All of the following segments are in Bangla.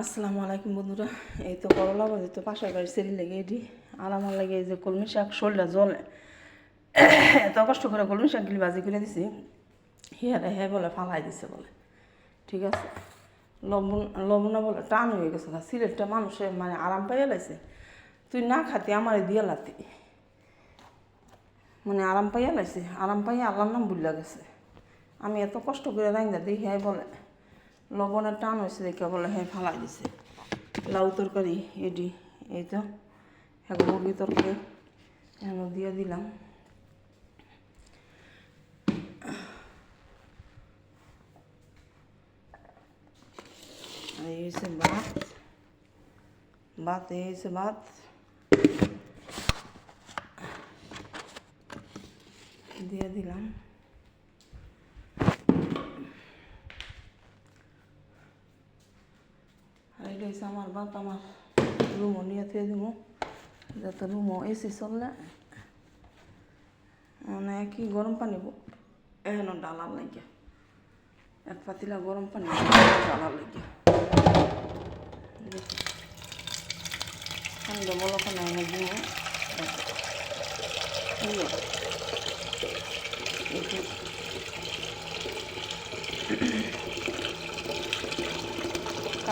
আসসালামু আলাইকুম বন্ধুরা। এই তো করলা বাজে তো পাশের বাড়ি সেরি লেগে এটি। আর আমার লাগে এই যে কলমি শাক শরীরটা জলে। এত কষ্ট করে কলমি শাক গিলি বাজি করে দিছি। হিয়ারে হ্যাঁ বলে ফালাই দিছে বলে। ঠিক আছে? লবণ, লবণা বলে টান হয়ে গেছে না সিলেটটা মানুষের মানে আরাম পাইয়া লাইছে। তুই না খাতি আমারে দিয়ে লাতি। মানে আরাম পাইয়া লাইছে। আরাম পাইয়া আল্লাহর নাম বুঝলা গেছে। আমি এত কষ্ট করে রাইন্দা দিই হ্যাঁ বলে। লবণের টান হয়েছে দেখে বলে হ্যাঁ ফালাই দিছে। লাউ তরকারি, এডি, এই তো। এক মুরগি তরকারি, এখানে দিয়ে দিলাম। এই ভাত। ভাত, এই হচ্ছে ভাত। দিয়ে দিলাম। এটা হচ্ছে আমার ভাত আমার রুমও নিয়ে থুয়ে দিব যাতে রুমও এসি চললে মানে কি গরম পানি এখনও ডালার লাগে এক পাতিলা গরম পানি ডালার লাগে দেখি ঠান্ডা মলখানা এনে দিব একটু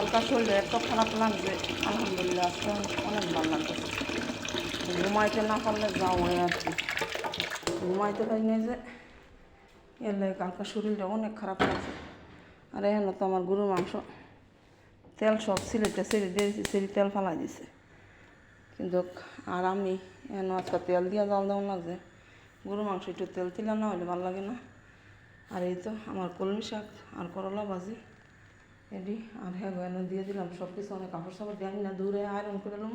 কালকা শরীরে এত খারাপ লাগছে আলহামদুলিল্লাহ, আজকে অনেক ভালো লাগতেছে। ঘুমাইতে না পারলে যাও আর কি। ঘুমাইতে পারি না যে, এর লাগে কালকা শরীরটা অনেক খারাপ লাগছে। আর এখন তো আমার গরুর মাংস, তেল সব সিলেটে সেরি দিয়েছি সেরি তেল ফালাই দিছে কিন্তু আর আমি এখন আজকে তেল দিয়ে জাল দেওয়া লাগছে। গরু মাংস একটু তেল তিলা না হলে ভালো লাগে না। আর এই তো আমার কলমি শাক আর করলা ভাজি। এডি, আর হ্যাঁ দিয়ে দিলাম সব কিছু অনেক কাপড় সাপড় দিয়ে না দূরে আয়রন করে দিলাম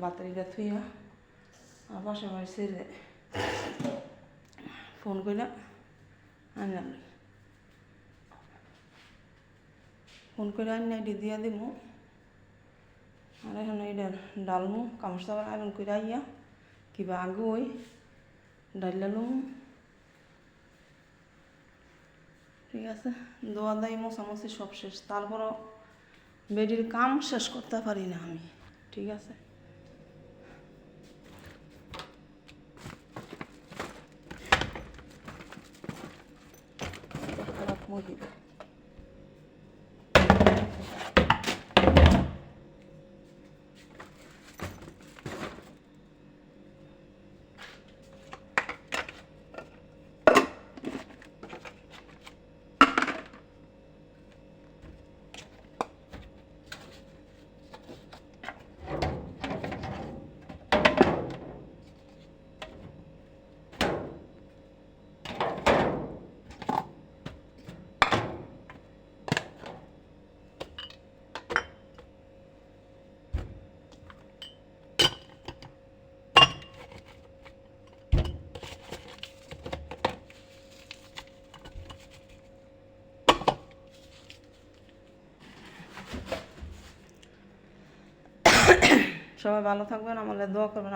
বাতারিটা থুইয়া, আর পাশে বাড়ি সেরে ফোন করে আনলাম। ফোন করে আনি এটি দিয়ে দিব আর এখন এটা ডালমু কাপড় সাপড় আয়রন করে আইয়া, কিবা আগে ওই ডাইলালুম ঠিক আছে? দোয়া দাই মশামশি সব শেষ। তারপরও বেডির কাম শেষ করতে পারি না আমি, ঠিক আছে? মহিলা সবাই ভালো থাকবেন আমাদের দোয়া করবেন।